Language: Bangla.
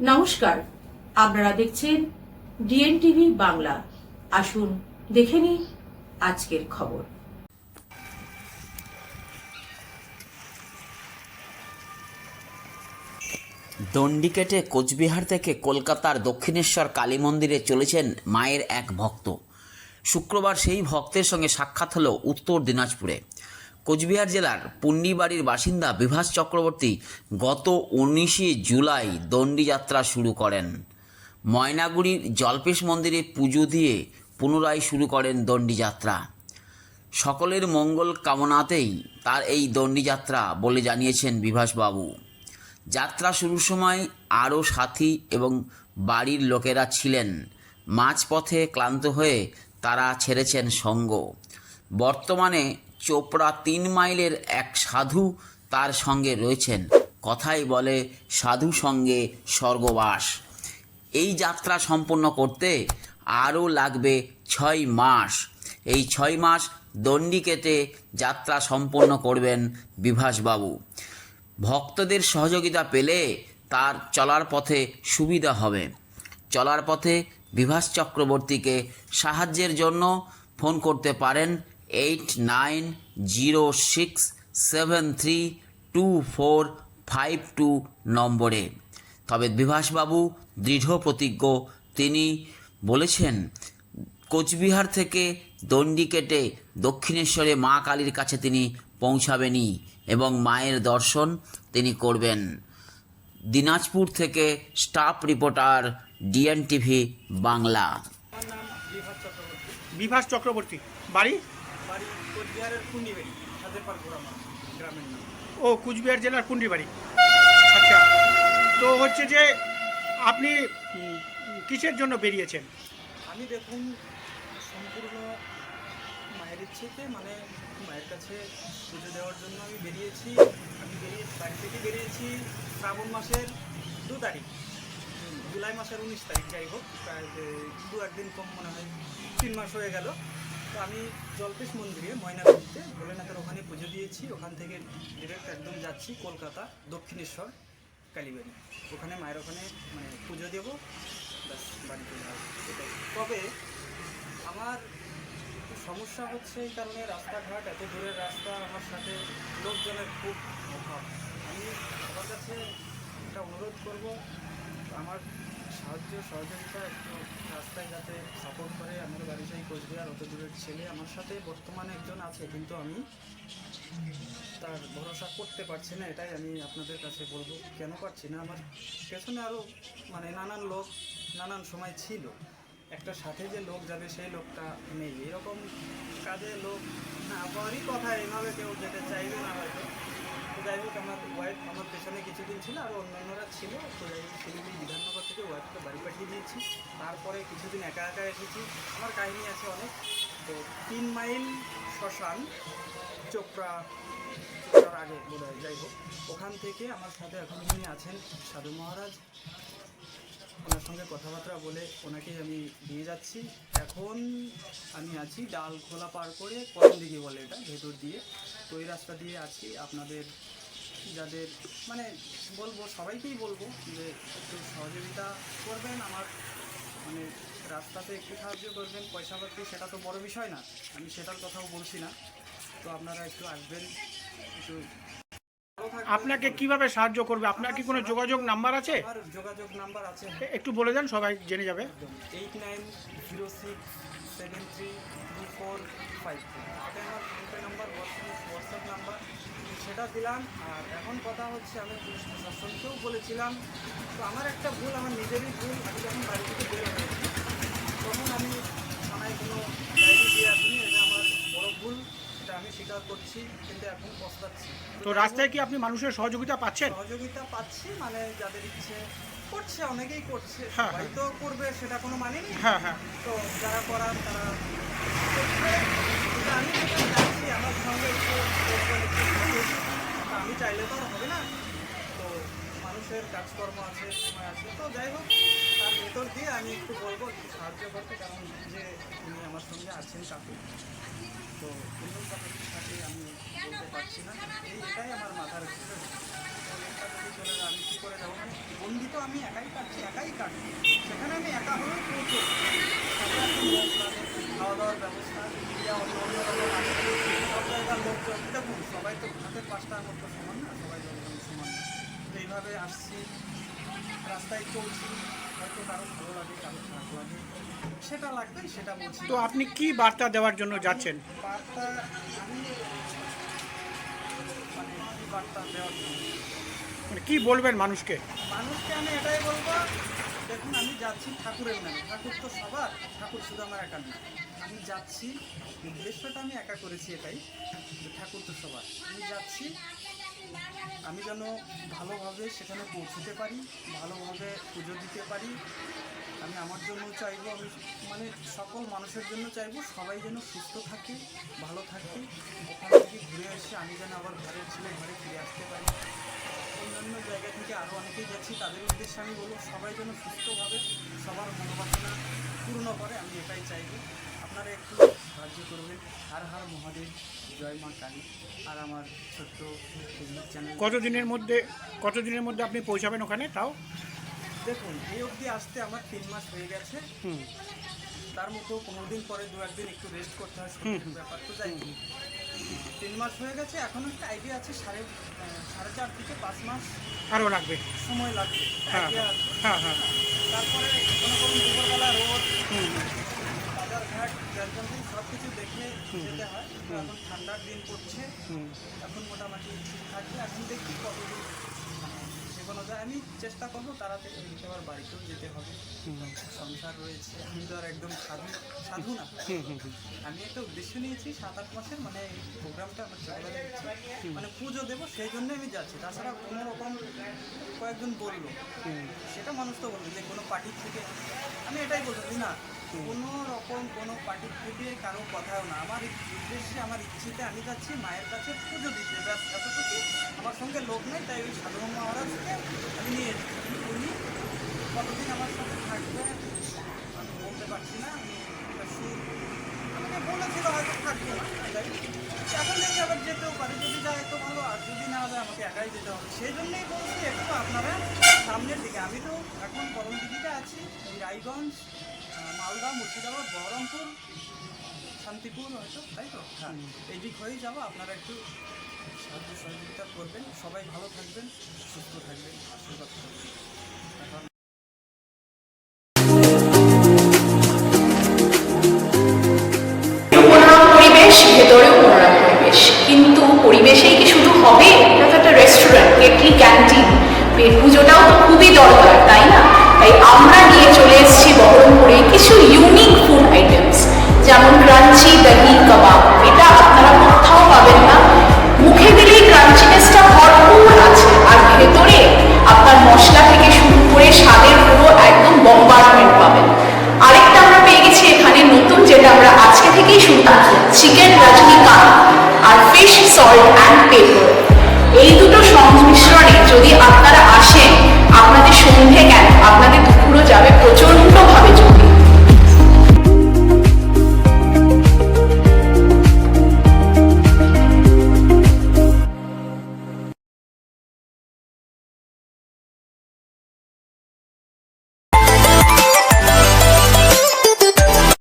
নমস্কার, আপনারা দেখছেন ডিএন টিভি বাংলা। আসুন, দেখে নিন আজকের খবর। দণ্ডি কেটে কোচবিহার থেকে কলকাতার দক্ষিণেশ্বর কালী মন্দিরে চলেছেন মায়ের এক ভক্ত। শুক্রবার সেই ভক্তের সঙ্গে সাক্ষাৎ হলো উত্তর দিনাজপুরে। কোচবিহার জেলার পুন্ডিবাড়ির বাসিন্দা বিভাস চক্রবর্তী গত উনিশে জুলাই দণ্ডি যাত্রা শুরু করেন। ময়নাগুড়ির জল্পেশ মন্দিরে পুজো দিয়ে পুনরায় শুরু করেন দণ্ডি যাত্রা সকলের মঙ্গল কামনাতেই তার এই দণ্ডি যাত্রা বলে জানিয়েছেন বিভাসবাবু। যাত্রা শুরুর সময় আরও সাথী এবং বাড়ির লোকেরা ছিলেন। মাঝপথে ক্লান্ত হয়ে তারা ছেড়েছেন সঙ্গ। বর্তমানে চোপড়া তিন মাইলের এক সাধু তার সঙ্গে রয়েছেন। কথাই বলে সাধু সঙ্গে স্বর্গবাস। এই যাত্রা সম্পন্ন করতে আরও লাগবে ছয় মাস। এই ছয় মাস দণ্ডি কেটে যাত্রা সম্পন্ন করবেন বিভাসবাবু। ভক্তদের সহযোগিতা পেলে তার চলার পথে সুবিধা হবে। চলার পথে বিভাস চক্রবর্তীকে সাহায্যের জন্য ফোন করতে পারেন eight nine zero six seven three two four five two নম্বরে। তবে বিভাসবাবু দৃঢ় প্রতিজ্ঞ। তিনি বলেছেন, কোচবিহার থেকে দণ্ডি কেটে দক্ষিণেশ্বরে মা কালীর কাছে তিনি পৌঁছাবেনই এবং মায়ের দর্শন তিনি করবেন। দিনাজপুর থেকে staff reporter DN TV Bangla. Bibhas Chakraborty, বাড়ি? কোচবিহারের কুন্ডিবাড়ি সাদেরপাড় ঘোরামা গ্রামের নাম। ও কুচবিহার জেলার কুন্ডি বাড়ি আচ্ছা তো হচ্ছে যে আপনি কিসের জন্য বেরিয়েছেন? আমি দেখুন সম্পূর্ণ মায়ের ইচ্ছেতে মানে মায়ের কাছে পুজো দেওয়ার জন্য আমি বেরিয়েছি। আমি বেরিয়ে বাড়ি থেকে বেরিয়েছি শ্রাবণ মাসের দু তারিখ জুলাই মাসের উনিশ তারিখ যাই হোক প্রায় দু একদিন কম মনে হয় তিন মাস হয়ে গেল। তো আমি জলপেশ মন্দিরে, ময়নাগুড়িতে ভোলেনাথের ওখানে পুজো দিয়েছি। ওখান থেকে ডিরেক্ট একদম যাচ্ছি কলকাতা, দক্ষিণেশ্বর, কালীবাড়ি। ওখানে মায়ের ওখানে মানে পুজো দেবো। ব্যাস, বাড়ি তবে আমার সমস্যা হচ্ছে এই কারণে রাস্তাঘাট, এত দূরের রাস্তা, আমার সাথে লোকজনের খুব অভাব। আমি সবার কাছে একটা অনুরোধ করব, আমার সাহায্য সহযোগিতা একটু রাস্তায় যাতে সাপোর্ট করে, আমার বাড়ি সেই কোচবিহার অত দূরের ছেলে আমার সাথে বর্তমানে একজন আছে, কিন্তু আমি তার ভরসা করতে পারছি না, এটাই আমি আপনাদের কাছে বলব। কেন পারছি না? আমার পেছনে আরও মানে নানান লোক নানান সময় ছিল। একটা সাথে যে লোক যাবে সেই লোকটা নেই। এরকম কাজে লোক না পাওয়ারই কথা এইভাবে কেউ যেতে চাইবে না হয়তো। যাই হোক, আমার ওয়াইফ আমার পেছনে কিছুদিন ছিল আর অন্যান্যরা ছিল। তো শিলিগুড়ি বিধাননগর থেকে ওয়াইফকে বাড়ি পাঠিয়ে দিয়েছি। তারপরে কিছুদিন একা একা এসেছি। আমার কাহিনী আছে অনেক। তো তিন মাইল শ্মশান, চোপড়া, চোপড়ার আগে বোধ হয় যাই হোক। ওখান থেকে আমার সাথে এখন যিনি আছেন সাধু মহারাজ। ওনার সঙ্গে কথাবার্তা বলে ওনাকেই আমি দিয়ে যাচ্ছি। এখন আমি আছি ডাল খোলা পার করে কখন দিকে বলে এটা? ভেতর দিয়ে। তো এই রাস্তা দিয়ে আছি। আপনাদের যাদের মানে বলব সবাইকেই বলব যে একটু সহযোগিতা করবেন আমার মানে রাস্তাতে একটু সাহায্য করবেন পয়সা পাতি সেটা তো বড় বিষয় না আমি সেটার কথাও বলছি না। তো আপনারা একটু আসবেন একটু আপনাকে কীভাবে সাহায্য করবে? আপনার কি কোনো যোগাযোগ নাম্বার আছে? যোগাযোগ নাম্বার আছে। একটু বলে দেন সবাই জেনে যাবে। Eight nine zero six seven three two four five এটা আমার নাম্বার হোয়াটসঅ্যাপ নাম্বার সেটা দিলাম। আর এখন কথা হচ্ছে আমি পুলিশ প্রশাসনকেও বলেছিলাম তো আমার একটা ভুল আমার নিজেরই ভুল আমি যখন বাড়ি থেকে বের হয়েছি তখন আমি থানায় কোনো ডায়েরি দিয়ে আসিনি এটা আমার বড় ভুল এটা আমি স্বীকার করছি কিন্তু এখন পস্তাচ্ছি। তো রাস্তায় কি আপনি মানুষের সহযোগিতা পাচ্ছেন? সহযোগিতা পাচ্ছি মানে যাদের ইচ্ছে করছে অনেকেই করছে হ্যাঁ, সবাই তো করবে সেটা কোনো মানে নেই। হ্যাঁ হ্যাঁ। তো যারা করার তারা আমি যেটা আমার সঙ্গে একটু। তা আমি চাইলে তো আর হবে না। তো মানুষের কাজকর্ম আছে, সময় আছে। তো যাই হোক, তার ভেতর দিয়ে আমি একটু বলব একটু সাহায্য করতে কারণ যে উনি আমার সঙ্গে আছেন কাকু। তো অন্য কারোর সাথে আমি বলতে পারছি না। এই এটাই আমার মাথার ভিতরে। চলে আমি কী করে যাব মানে বন্দি তো আমি একাই কাটছি একাই কাটছি। সেখানে আমি একা হলেও খাওয়া দাওয়ার ব্যবস্থা রকম আছে সব জায়গার লোকজন দেখুন সবাই তো হাতের পাঁচটার মতো সমান না সবাই লোকজন সমান না। তো এইভাবে আসছি রাস্তায় চলছি হয়তো কারও ভালো লাগে কারও খারাপ লাগে সেটা লাগবে সেটা বলছি। তো আপনি কি বার্তা দেওয়ার জন্য যাচ্ছেন? বার্তা আমি মানে কি বার্তা দেওয়ার জন্য? মানে কি বলবেন মানুষকে? মানুষকে আমি এটাই বলব দেখুন, আমি যাচ্ছি ঠাকুরের নামে। ঠাকুর তো সবার, ঠাকুর শুধু আমার একার না আমি যাচ্ছি, উদ্দেশ্যটা আমি একা করেছি এটাই, যে ঠাকুর তো সবার। আমি যাচ্ছি, আমি যেন ভালোভাবে সেখানে পৌঁছতে পারি, ভালোভাবে পুজো দিতে পারি। আমি আমার জন্য চাইব, আমি মানে সকল মানুষের জন্য চাইব, সবাই যেন সুস্থ থাকে, ভালো থাকে। ওখান থেকে ঘুরে এসে আমি যেন আবার ঘরের ছেলে ঘরে ফিরে আসতে পারি। অন্যান্য জায়গা থেকে আরও অনেকেই যাচ্ছি তাদের উদ্দেশ্যে আমি বলব সবাই যেন সুস্থভাবে সবার মনোবাসনা পূর্ণ করে আমি এটাই চাইব। আপনারা একটু সাহায্য করবেন। হার হার মহাদেব জয় মা কালী। আর আমার ছোট্ট ফেসবুক চ্যানেল। কতদিনের মধ্যে কতদিনের মধ্যে আপনি পৌঁছাবেন ওখানে তাও? দেখুন এই অবধি আসতে আমার তিন মাস হয়ে গেছে। হুম। তার মতো পনেরো দিন পরে দু একদিন একটু রেস্ট করতে হয় ব্যাপার। তো যাই তিন মাস হয়ে গেছে এখন একটা আইডিয়া আছে সাড়ে সাড়ে চার থেকে পাঁচ মাস আরও লাগবে। সময় লাগবে। হ্যাঁ হ্যাঁ হ্যাঁ তারপরে মনে করুন দুপুরবেলা রোদ সব কিছু দেখে যেতে হয় এখন ঠান্ডার দিন পড়ছে। এখন মোটামুটি ঠিক থাকবে। এখন দেখি কতদিন এগোনো যায় আমি চেষ্টা করব তাড়াতাড়ি আবার বাড়িতেও যেতে হবে। সংসার রয়েছে আমি তো আর একদম সাধু সাধু না। আমি একটা উদ্দেশ্য নিয়েছি সাত আট মাসের মানে প্রোগ্রামটা আমার মানে পুজো দেবো সেই জন্য আমি যাচ্ছি। তাছাড়া কোনো রকম কয়েকজন বলল। সেটা মানুষ তো বলবে যে কোনো পার্টির থেকে। আমি এটাই বলব না কোনো রকম কোনো পার্টির থেকে কারও কথাও না। আমার উদ্দেশ্যে, আমার ইচ্ছেতে আমি যাচ্ছি, মায়ের কাছে পুজো দিতে। ব্যাস এতটুকু আমার সঙ্গে লোক নেই, তাই ওই সাধারণ মহারাজকে আমি নিয়ে এসেছি। উনি কতদিন আমার সাথে থাকবে, আমি বলতে পারছি না। আমি আমাকে বলেছিল হয়তো থাকবে না এখন দেখি আবার যেতেও পারি, যদি যায় তো ভালো, আর যদি না যায় আমাকে একাই যেতে হবে। সেই জন্যই বলছি, একটু আপনারা সামনের দিকে। আমি তো এখন করম দিঘিতে আছি, রায়গঞ্জ মালদা মুর্শিদাবাদ বহরমপুর শান্তিপুর হয়তো তাই তো? হ্যাঁ এই দিক হয়েই যাব। আপনারা একটু সাহায্য সহযোগিতা করবেন। সবাই ভালো থাকবেন সুস্থ থাকবেন। আশীর্বাদ করবেন পরিবেশেই কি শুধু হবে? এটা তো একটা রেস্টুরেন্ট কেটলি ক্যান্টিন পেট পুজোটাও তো খুবই দরকার তাই না? তাই আমরা নিয়ে চলে কিছু ইউনিক ফুড আইটেমস যেমন ক্রাঞ্চি দহি কাবাব